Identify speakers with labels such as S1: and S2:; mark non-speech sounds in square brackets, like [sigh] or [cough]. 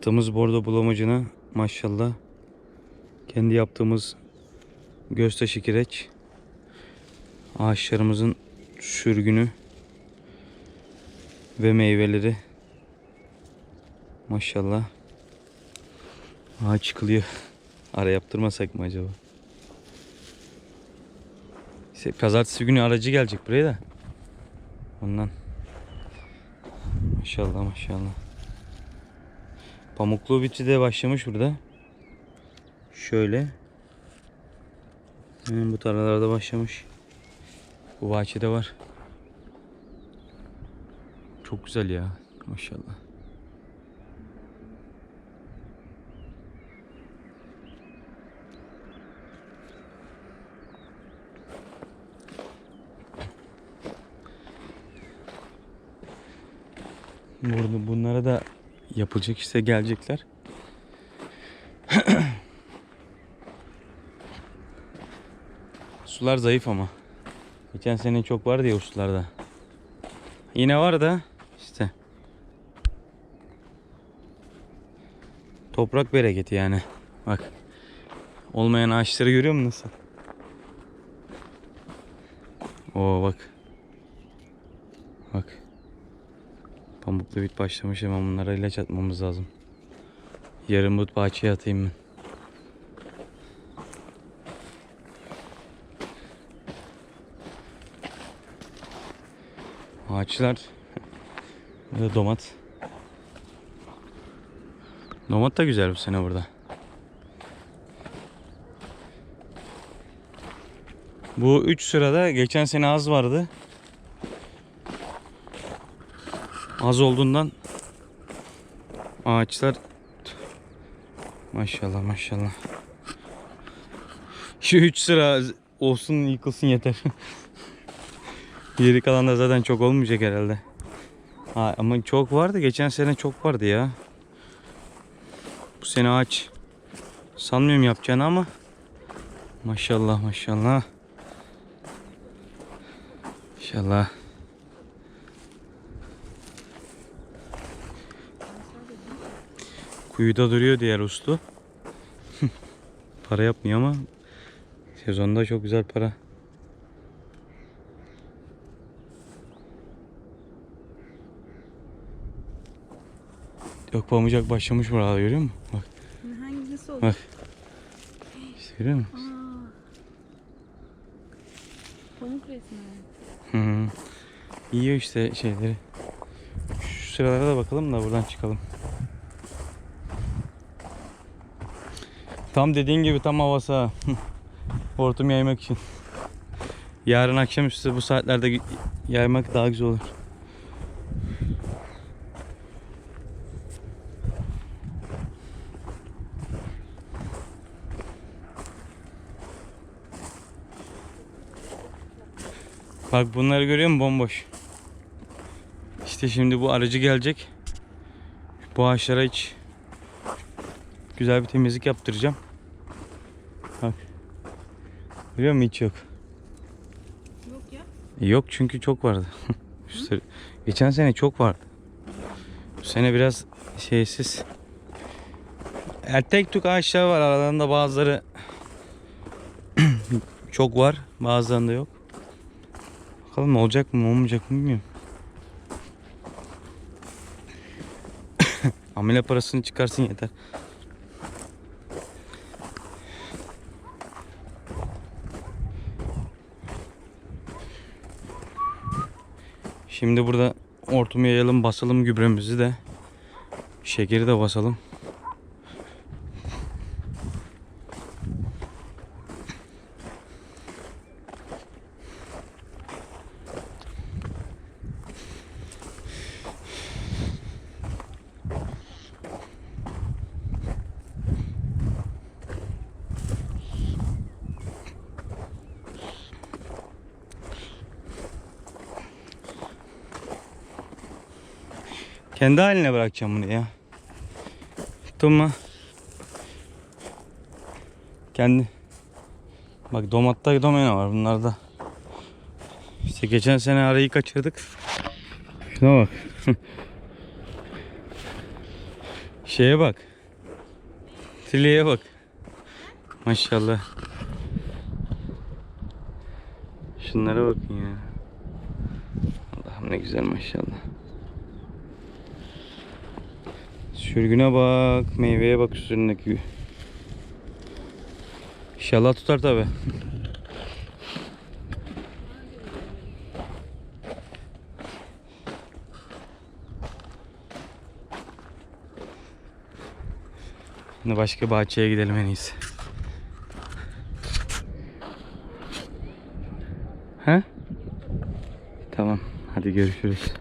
S1: Attığımız bordo bulamacına maşallah kendi yaptığımız göğüstaşı kireç ağaçlarımızın sürgünü ve meyveleri maşallah ağaç çıkılıyor. Ara yaptırmasak mı acaba? İşte pazartesi günü aracı gelecek buraya da. Ondan. Maşallah maşallah. Pamuklu biti de başlamış burada. Şöyle. Hemen bu tarlalarda başlamış. Bu bahçede var. Çok güzel ya. Maşallah. Burada bunlara da yapılacak işte gelecekler. [clears throat] Sular zayıf ama. Geçen sene çok vardı ya sularda. Yine var da işte. Toprak bereketi yani. Bak. Olmayan ağaçları görüyor musun nasıl? Oo bak. Bak. Pamuklu bit başlamış hemen bunlara ilaç atmamız lazım. Yarın bu bahçeye atayım ben. Ağaçlar. Bir de domat. Domat da güzel bu sene burada. Bu 3 sırada geçen sene az vardı. Az olduğundan ağaçlar maşallah maşallah. Şu 3 sıra olsun yıkılsın yeter. [laughs] Geri kalan da zaten çok olmayacak herhalde. Ha, ama çok vardı. Geçen sene çok vardı ya. Bu sene ağaç sanmıyorum yapacağını ama maşallah maşallah. İnşallah. Kuyuda duruyor diğer ustu. [laughs] para yapmıyor ama sezonda çok güzel para. Yok pamucak başlamış burada görüyor musun? Bak
S2: Hangisi olur?
S1: Bak. işte görüyor musun?
S2: Aa. Pamuk resmi.
S1: Hı hı. Yiyor işte şeyleri. Şu sıralara da bakalım da buradan çıkalım. Tam dediğin gibi tam havası ha. [laughs] Hortum yaymak için. Yarın akşamüstü bu saatlerde yaymak daha güzel olur. Bak bunları görüyor musun bomboş. İşte şimdi bu aracı gelecek. Bu ağaçlara hiç güzel bir temizlik yaptıracağım. Bak. Görüyor musun hiç yok.
S2: Yok ya.
S1: Yok çünkü çok vardı. [laughs] Geçen sene çok vardı. Bu sene biraz şeysiz. Yani tek tük ağaçlar var aralarında bazıları [clears throat] çok var bazılarında yok. Bakalım olacak mı olmayacak mı bilmiyorum. [clears throat] Amele parasını çıkarsın yeter. Şimdi burada ortumu yayalım basalım gübremizi de. Şekeri de basalım. Kendi haline bırakacağım bunu ya. Tuttun mu? Kendi. Bak domatta domino var bunlarda. İşte geçen sene arayı kaçırdık. Şuna bak. [laughs] Şeye bak. Tileye bak. Maşallah. Şunlara bakın ya. Allah'ım ne güzel maşallah. Sürgüne bak, meyveye bak üzerindeki. İnşallah tutar tabi. Şimdi başka bahçeye gidelim en iyisi. Ha? Tamam. Hadi görüşürüz.